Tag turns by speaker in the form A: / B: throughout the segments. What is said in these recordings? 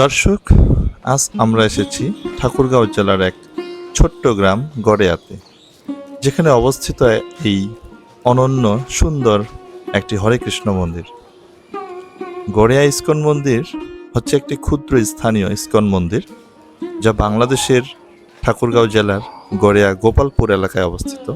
A: দর্শক, আজ আমরা এসেছি ঠাকুরগাঁও জেলার এক ছোট্ট গ্রাম গড়েয়াতে, যেখানে অবস্থিত এই অনন্য সুন্দর একটি হরে কৃষ্ণ মন্দির। গড়েয়া ইস্কন মন্দির হচ্ছে একটি ক্ষুদ্র স্থানীয় ইস্কন মন্দির, যা বাংলাদেশের ঠাকুরগাঁও জেলার গড়েয়া গোপালপুর এলাকায় অবস্থিত।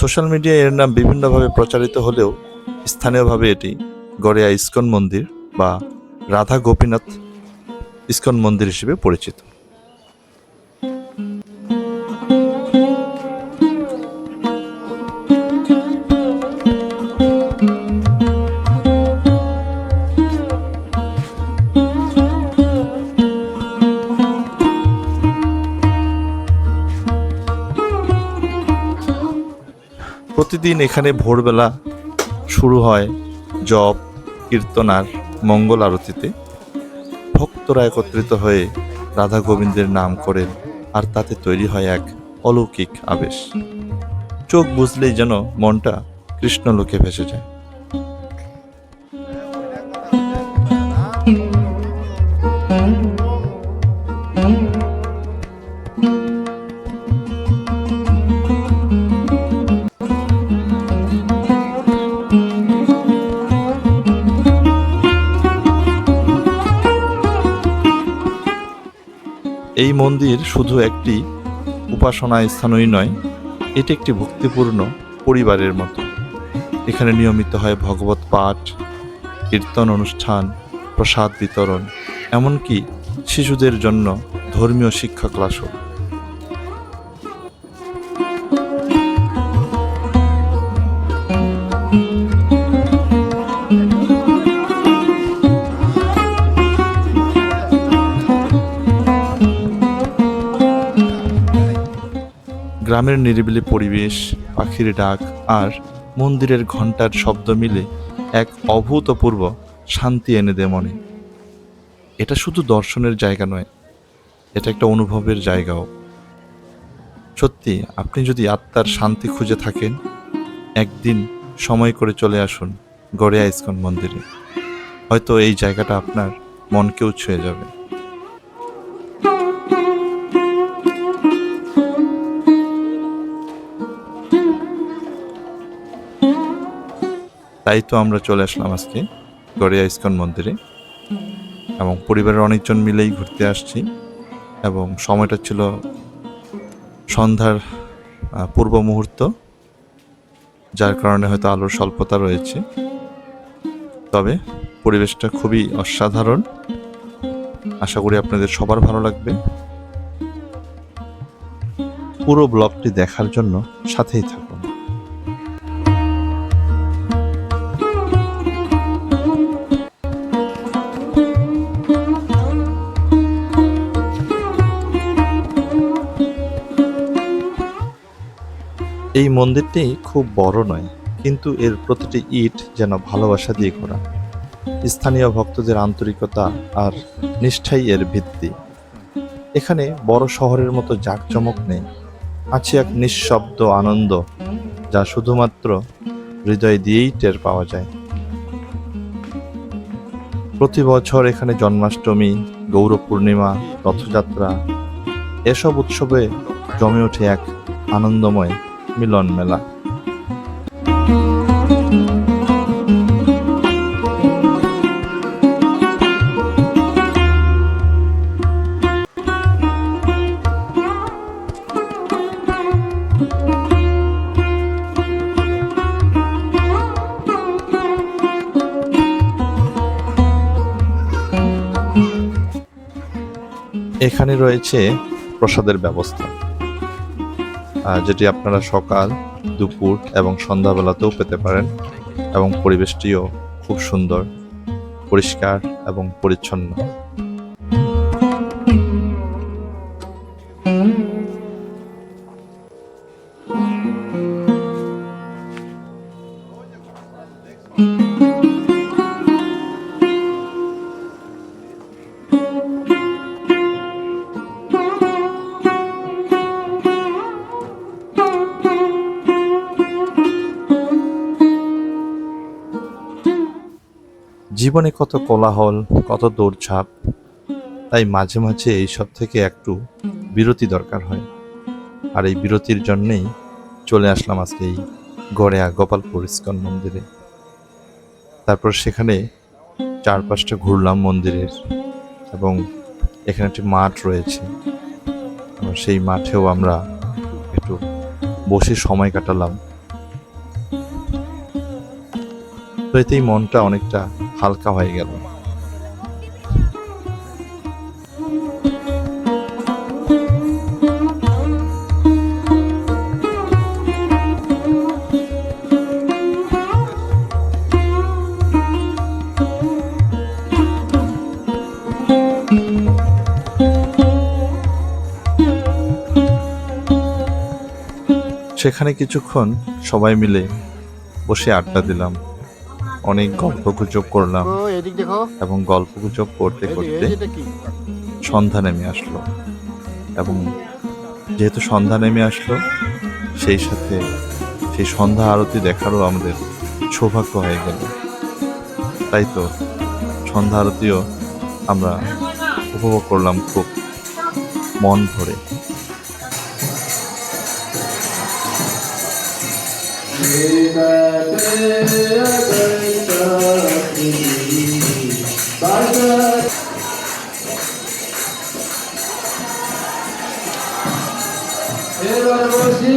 A: সোশ্যাল মিডিয়ায় এর নাম বিভিন্নভাবে প্রচারিত হলেও স্থানীয়ভাবে এটি গড়েয়া ইস্কন মন্দির বা রাধা গোপীনাথ ইস্কন মন্দির হিসেবে পরিচিত। প্রতিদিন এখানে ভোরবেলা শুরু হয় জপ কীর্তনার মঙ্গল আরতিতে। ভক্তরা একত্রিত হয়ে রাধা গোবিন্দের নাম করেন, আর তাতে তৈরি হয় এক অলৌকিক আবেশ। চোখ বুঝলেই যেন মনটা কৃষ্ণলোকে ভেসে যায়। মন্দির শুধু একটি উপাসনা স্থানই নয়, এটি একটি ভক্তিপূর্ণ পরিবারের মতো। এখানে নিয়মিত হয় ভগবত পাঠ, কীর্তন অনুষ্ঠান, প্রসাদ বিতরণ, এমনকি শিশুদের জন্য ধর্মীয় শিক্ষা ক্লাসও। গ্রামের নিরিবিলি পরিবেশ, পাখির ডাক আর মন্দিরের ঘণ্টার শব্দ মিলে এক অভূতপূর্ব শান্তি এনে দেয় মনে। এটা শুধু দর্শনের জায়গা নয়, এটা একটা অনুভবের জায়গাও। সত্যি, আপনি যদি আত্মার শান্তি খুঁজে থাকেন, একদিন সময় করে চলে আসুন গড়িয়া ইস্কন মন্দিরে। হয়তো এই জায়গাটা আপনার মনকেও ছুঁয়ে যাবে। তাই তো আমরা চলে আসলাম আজকে গড়িয়া ইস্কন মন্দিরে। এবং পরিবারের অনেকজন মিলেই ঘুরতে আসছি। এবং সময়টা ছিল সন্ধ্যার পূর্ব মুহূর্ত, যার কারণে হয়তো আলোর স্বল্পতা রয়েছে। তবে পরিবেশটা খুবই অসাধারণ। আশা করি আপনাদের সবার ভালো লাগবে। পুরো ব্লগটি দেখার জন্য সাথেই থাকুন। এই মন্দিরটি খুব বড় নয়, কিন্তু এর প্রতিটি ইট যেন ভালোবাসা দিয়ে ঘোরা। স্থানীয় ভক্তদের আন্তরিকতা আর নিষ্ঠাই এর ভিত্তি। এখানে বড় শহরের মতো জাঁকজমক নেই। আছে এক নিঃশব্দ আনন্দ, যা শুধুমাত্র হৃদয় দিয়েই টের পাওয়া যায়। প্রতি বছর এখানে জন্মাষ্টমী গৌর পূর্ণিমা রথযাত্রা, এসব উৎসবে জমে ওঠে এক আনন্দময় মিলন মেলা। এখানে রয়েছে প্রসাদের ব্যবস্থা। যেটি আপনারা সকাল, দুপুর এবং সন্ধ্যাবেলাতেও পেতে পারেন এবং পরিবেশটিও খুব সুন্দর, পরিষ্কার এবং পরিচ্ছন্ন। জীবনে কত কোলাহল কত দৌড়ঝাঁপ তাই মাঝে মাঝে এইসব থেকে একটু বিরতি দরকার হয়। আর এই বিরতির জন্যেই চলে আসলাম আজকে এই গড়েয়া গোপালপুর ইস্কন মন্দিরে। তারপর সেখানে চারপাশটা ঘুরলাম মন্দিরের এবং এখানে একটি মাঠ রয়েছে। এবং সেই মাঠেও আমরা একটু বসে সময় কাটালাম। তো এতেই মনটা অনেকটা হালকা হয়ে গেল। সেখানে কিছুক্ষণ সবাই মিলে বসে আড্ডা দিলাম। অনেক গল্প গুজব করলাম এবং গল্প গুজব করতে করতে সন্ধ্যা নেমে আসলো। এবং যেহেতু সন্ধ্যা নেমে আসলো সেই সাথে সেই সন্ধ্যা আরতি দেখারও আমাদের সৌভাগ্য হয়ে গেল। তাই তো সন্ধ্যা আরতিও আমরা উপভোগ করলাম খুব মন ভরে।
B: এবার বসি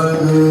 B: আরতি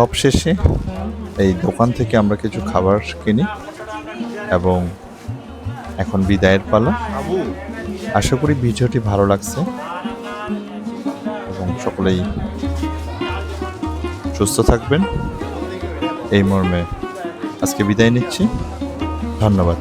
A: সব শেষে এই দোকান থেকে আমরা কিছু খাবার কিনি এবং এখন বিদায়ের পালা। আশা করি ভিডিওটি ভালো লাগছে এবং সকলেই সুস্থ থাকবেন। এই মর্মে আজকে বিদায় নিচ্ছি। ধন্যবাদ।